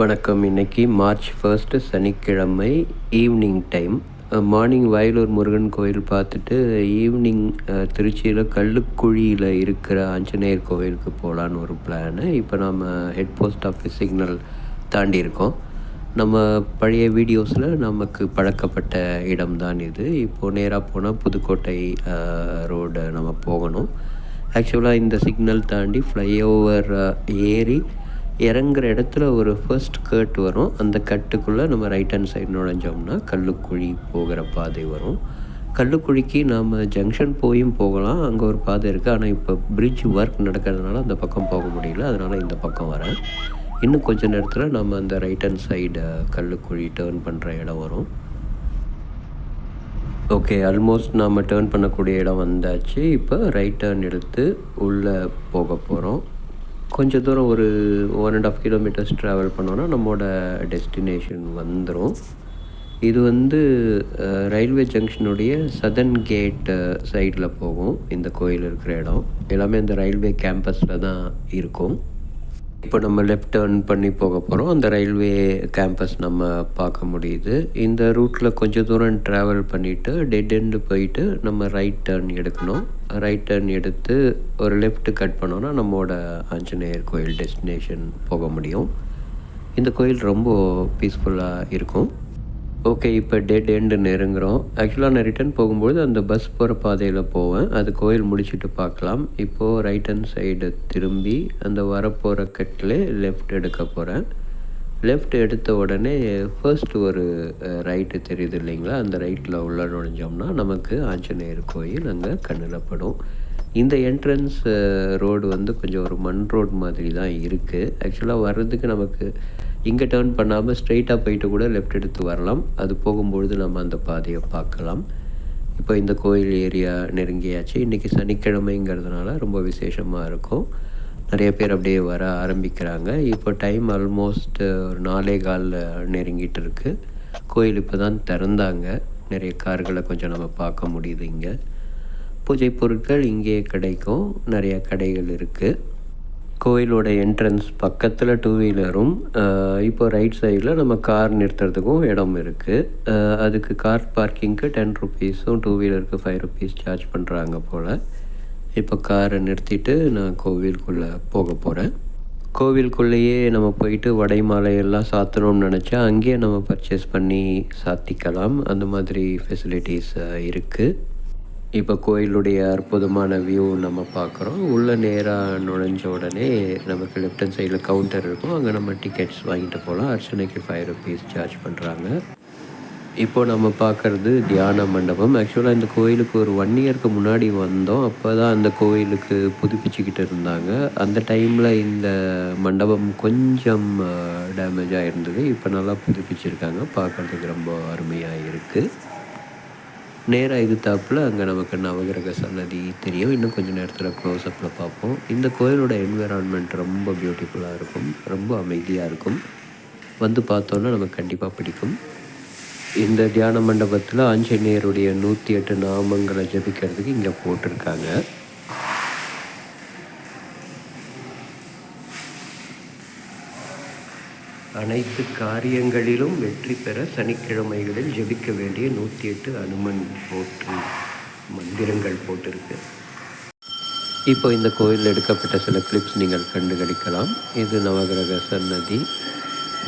வணக்கம். இன்னைக்கு March first சனிக்கிழமை evening time morning Vayalur Murugan கோயில் பார்த்துட்டு ஈவினிங் திருச்சியில் கல்லுக்குழியில் இருக்கிற ஆஞ்சநேயர் கோயிலுக்கு போகலான்னு ஒரு பிளானு இப்போ நம்ம ஹெட் போஸ்ட் ஆஃபீஸ் சிக்னல் தாண்டி இருக்கோம். நம்ம பழைய வீடியோஸில் நமக்கு பழக்கப்பட்ட இடம்தான் இது. இப்போது நேராக போனால் புதுக்கோட்டை ரோடு நம்ம போகணும். ஆக்சுவலாக இந்த சிக்னல் தாண்டி ஃப்ளைஓவர் ஏறி இறங்குற இடத்துல ஒரு ஃபர்ஸ்ட் கட் வரும். அந்த கட்டுக்குள்ளே நம்ம ரைட் ஹேண்ட் சைடு நுழைஞ்சோம்னா கல்லுக்குழி போகிற பாதை வரும். கல்லுக்குழிக்கு நாம் ஜங்ஷன் போயும் போகலாம். அங்கே ஒரு பாதை இருக்குது ஆனால் இப்போ பிரிட்ஜ் ஒர்க் நடக்கிறதுனால அந்த பக்கம் போக முடியல. அதனால் இந்த பக்கம் வரேன். இன்னும் கொஞ்ச நேரத்தில் நம்ம அந்த right hand side Kallukuzhi turn பண்ணுற இடம் வரும். ஓகே ஆல்மோஸ்ட் நாம் டேர்ன் பண்ணக்கூடிய இடம் வந்தாச்சு. இப்போ ரைட் டேர்ன் எடுத்து உள்ளே போக போகிறோம் கொஞ்சம் தூரம் ஒரு one and half kilometres travel பண்ணோன்னா நம்மளோட டெஸ்டினேஷன் வந்துடும் இது வந்து ரயில்வே ஜங்ஷனுடைய சதன் கேட் சைடில் போகும். இந்த கோயில் இருக்கிற இடம். எல்லாமே இந்த ரயில்வே கேம்பஸில் தான் இருக்கும். இப்போ நம்ம லெஃப்ட் டேர்ன் பண்ணி போக போகிறோம் அந்த ரயில்வே கேம்பஸ் நம்ம பார்க்க முடியுது. இந்த ரூட்டில் கொஞ்சம் தூரம் ட்ராவல் பண்ணிவிட்டு டெட் எண்டு போயிட்டு நம்ம ரைட் டேர்ன் எடுக்கணும். ரைட் டேர்ன் எடுத்து ஒரு லெஃப்ட் கட் பண்ணோன்னா நம்மளோட ஆஞ்சநேயர் கோயில் டெஸ்டினேஷன் போக முடியும். இந்த கோயில் ரொம்ப பீஸ்ஃபுல்லாக இருக்கும். ஓகே இப்போ டெட் எண்டு நெருங்குறோம் ஆக்சுவலாக நான் ரிட்டன் போகும்போது அந்த பஸ் போகிற பாதையில் போவேன். அது கோயில் முடிச்சுட்டு பார்க்கலாம். இப்போது ரைட் ஹேண்ட் சைடு திரும்பி அந்த வரப்போகிற கட்டில் லெஃப்ட் எடுக்க போகிறேன் லெஃப்ட் எடுத்த உடனே ஃபர்ஸ்ட் ஒரு ரைட்டு தெரியுது இல்லைங்களா? அந்த ரைட்டில் உள்ள நுழைஞ்சோம்னா நமக்கு ஆஞ்சநேயர் கோயில் அங்கே கண்ணில் படும் இந்த என்ட்ரன்ஸ் ரோடு வந்து கொஞ்சம் ஒரு மண் ரோடு மாதிரி தான் இருக்குது ஆக்சுவலாக வர்றதுக்கு நமக்கு இங்கே டேர்ன் பண்ணாமல் ஸ்ட்ரெயிட்டாக போயிட்டு கூட லெஃப்ட் எடுத்து வரலாம். அது போகும்பொழுது நம்ம அந்த பாதையை பார்க்கலாம். இப்போ இந்த கோயில் ஏரியா நெருங்கியாச்சு. இன்றைக்கி சனிக்கிழமைங்கிறதுனால ரொம்ப விசேஷமாக இருக்கும். நிறைய பேர் அப்படியே வர ஆரம்பிக்கிறாங்க. இப்போ டைம் ஆல்மோஸ்ட் ஒரு நாலே காலில் நெருங்கிட்டு இருக்குது கோயில் இப்போ தான் திறந்தாங்க. நிறைய கார்களை கொஞ்சம் நம்ம பார்க்க முடியுது இங்கே. பூஜை பொருட்கள் இங்கே கிடைக்கும். நிறைய கடைகள் இருக்குது கோயிலோட என்ட்ரன்ஸ் பக்கத்தில் டூ வீலரும் இப்போ ரைட் சைடில் நம்ம கார் நிறுத்துறதுக்கும் இடம் இருக்குது அதுக்கு கார் பார்க்கிங்க்கு டென் ருபீஸும் டூ வீலருக்கு ஃபைவ் ருபீஸ் சார்ஜ் பண்ணுறாங்க போல். இப்போ காரை நிறுத்திட்டு நான் கோவிலுக்குள்ளே போக போகிறேன் கோவிலுக்குள்ளேயே நம்ம போயிட்டு வடை மாலையெல்லாம் சாத்தணும்னு நினச்சா அங்கேயே நம்ம பர்ச்சேஸ் பண்ணி சாத்திக்கலாம். அந்த மாதிரி ஃபெசிலிட்டிஸ் இருக்குது இப்போ கோயிலுடைய அற்புதமான வியூ நம்ம பார்க்குறோம் உள்ளே நேராக நுழைஞ்ச உடனே நமக்கு லெஃப்ட் சைடில் கவுண்டர் இருக்கும். அங்கே நம்ம டிக்கெட்ஸ் வாங்கிட்டு போகலாம் அர்ச்சனைக்கு ஃபைவ் ருபீஸ் சார்ஜ் பண்ணுறாங்க இப்போ நம்ம பார்க்குறது தியான மண்டபம். ஆக்சுவலாக இந்த கோயிலுக்கு ஒரு ஒன் இயருக்கு முன்னாடி வந்தோம். அப்போ தான் அந்த கோயிலுக்கு புதுப்பிச்சுக்கிட்டு இருந்தாங்க. அந்த டைமில் இந்த மண்டபம் கொஞ்சம் டேமேஜாக இருந்தது இப்போ நல்லா புதுப்பிச்சிருக்காங்க. பார்க்குறதுக்கு ரொம்ப அருமையாக இருக்குது நேராக இது தாப்பில் அங்கே நமக்கு நவகிரக சன்னதி தெரியும். இன்னும் கொஞ்சம் நேரத்தில் க்ளோஸ்அப்பில் பார்ப்போம். இந்த கோயிலோட என்விரான்மெண்ட் ரொம்ப பியூட்டிஃபுல்லாக இருக்கும். ரொம்ப அமைதியாக இருக்கும். வந்து பார்த்தோன்னா நமக்கு கண்டிப்பாக பிடிக்கும். இந்த தியான மண்டபத்தில் ஆஞ்சநேயருடைய நூற்றி எட்டு நாமங்களை ஜபிக்கிறதுக்கு இங்கே போட்டிருக்காங்க. அனைத்து காரியங்களிலும் வெற்றி பெற சனிக்கிழமைகளில் ஜெபிக்க வேண்டிய நூற்றி எட்டு அனுமன் போற்று மந்திரங்கள் போட்டிருக்கு. இப்போ இந்த கோயிலில் எடுக்கப்பட்ட சில கிளிப்ஸ் நீங்கள் கண்டுகளிக்கலாம் இது நவகிரக சன்னதி.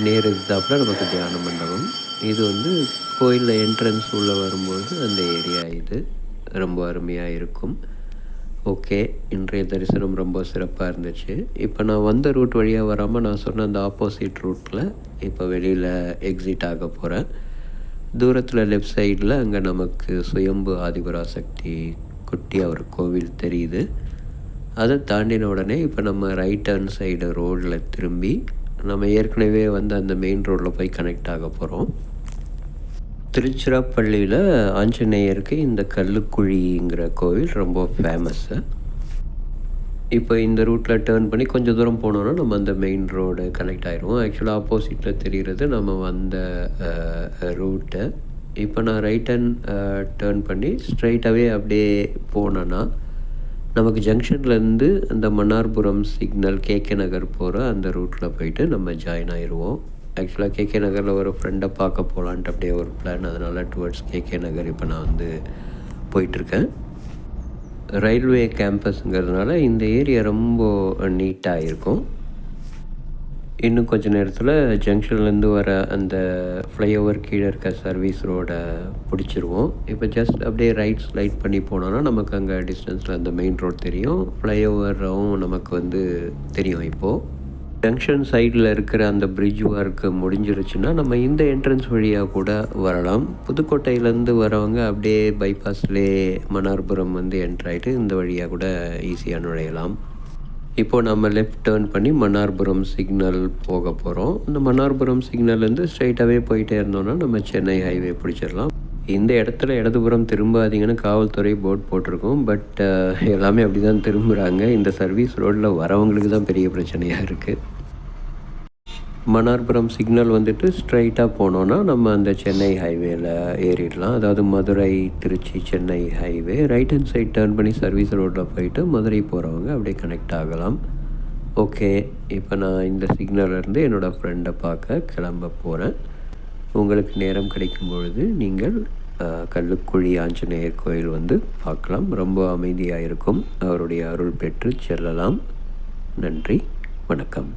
நேர் இருந்தாப்பில் நமக்கு தியான மண்டபம். இது வந்து கோயிலில் என்ட்ரன்ஸ் உள்ளே வரும்போது அந்த ஏரியா இது. ரொம்ப அருமையாக இருக்கும். ஓகே இன்றைய தரிசனம் ரொம்ப சிறப்பாக இருந்துச்சு. இப்போ நான் வந்த ரூட் வழியாக வராமல் நான் சொன்ன அந்த ஆப்போசிட் ரூட்டில் இப்போ வெளியில் எக்ஸிட் ஆக போகிறேன் தூரத்தில் லெஃப்ட் சைடில் அங்கே நமக்கு சுயம்பு ஆதிபராசக்தி குட்டியாக ஒரு கோவில் தெரியுது. அதை தாண்டின உடனே இப்போ நம்ம ரைட் ஹேண்ட் சைடு ரோடில் திரும்பி நம்ம ஏற்கனவே வந்து அந்த மெயின் ரோட்டில் போய் கனெக்ட் ஆக போகிறோம் திருச்சிராப்பள்ளியில் ஆஞ்சநேயருக்கு இந்த கல்லுக்குழிங்கிற கோவில் ரொம்ப ஃபேமஸ்ஸு இப்போ இந்த ரூட்டில் டேர்ன் பண்ணி கொஞ்சம் தூரம் போனோன்னா நம்ம அந்த மெயின் ரோடு கனெக்ட் ஆகிடுவோம் ஆக்சுவலாக ஆப்போசிட்டில் தெரிகிறது நம்ம வந்த ரூட்டு இப்போ நான் ரைட் ஹேண்ட் டேர்ன் பண்ணி ஸ்ட்ரைட்டாகவே அப்படியே போனேன்னா நமக்கு ஜங்ஷன்லேருந்து அந்த மன்னார்புரம் சிக்னல் கேகே நகர் போகிற அந்த ரூட்டில் போயிட்டு நம்ம ஜாயின் ஆயிடுவோம் ஆக்சுவலாக கேகே நகரில் ஒரு ஃப்ரெண்டை பார்க்க போகலான்ட்டு அப்படியே ஒரு பிளான் அதனால் டுவர்ட்ஸ் கேகே நகர் இப்போ நான் வந்து போயிட்டுருக்கேன். ரயில்வே கேம்பஸுங்கிறதுனால இந்த ஏரியா ரொம்ப நீட்டாக இருக்கும். இன்னும் கொஞ்ச நேரத்தில் ஜங்ஷன்லேருந்து வர அந்த ஃப்ளைஓவர் கீழே இருக்க சர்வீஸ் ரோடை பிடிச்சிருவோம். இப்போ ஜஸ்ட் அப்படியே ரைட் ஸ்லைட் பண்ணி போனோன்னா நமக்கு அங்கே டிஸ்டன்ஸில் அந்த மெயின் ரோட் தெரியும். ஃப்ளைஓவரும் நமக்கு வந்து தெரியும் இப்போது ஜங்ஷன் சைடில் இருக்கிற அந்த பிரிட்ஜ் ஒர்க்கு முடிஞ்சிருச்சுன்னா நம்ம இந்த என்ட்ரன்ஸ் வழியாக கூட வரலாம். புதுக்கோட்டையிலேருந்து வரவங்க அப்படியே பைபாஸ்லே மன்னார்புரம் வந்து என்ட்ராயிட்டு இந்த வழியாக கூட ஈஸியாக நுழையலாம். இப்போது நம்ம லெஃப்ட் டேர்ன் பண்ணி மன்னார்புரம் சிக்னல் போக போகிறோம் இந்த மன்னார்புரம் சிக்னல்லேருந்து ஸ்ட்ரைட்டாகவே போயிட்டே இருந்தோம்னா நம்ம சென்னை ஹைவே பிடிச்சிடலாம். இந்த இடத்துல இடதுபுறம் திரும்பாதீங்கன்னு காவல்துறை போர்ட் போட்டிருக்கோம். பட் uh, எல்லாமே அப்படி தான் திரும்புகிறாங்க இந்த சர்வீஸ் ரோட்டில் வரவங்களுக்கு தான் பெரிய பிரச்சனையாக இருக்குது மன்னார்புரம் சிக்னல் வந்துட்டு ஸ்ட்ரைட்டாக போனோன்னா நம்ம அந்த சென்னை ஹைவேல ஏறிடலாம். அதாவது Madurai Trichy Chennai highway right hand side turn பண்ணி சர்வீஸ் ரோட்டில் போயிட்டு மதுரை போகிறவங்க அப்படியே கனெக்ட் ஆகலாம். ஓகே இப்போ நான் இந்த சிக்னல்லேருந்து என்னோடய ஃப்ரெண்டை பார்க்க கிளம்ப போகிறேன் உங்களுக்கு நேரம் கிடைக்கும் பொழுது நீங்கள் கல்லுக்குழி ஆஞ்சநேயர் கோயில் வந்து பார்க்கலாம். ரொம்ப அமைதியாக இருக்கும் அவருடைய அருள் பெற்று செல்லலாம். நன்றி. வணக்கம்.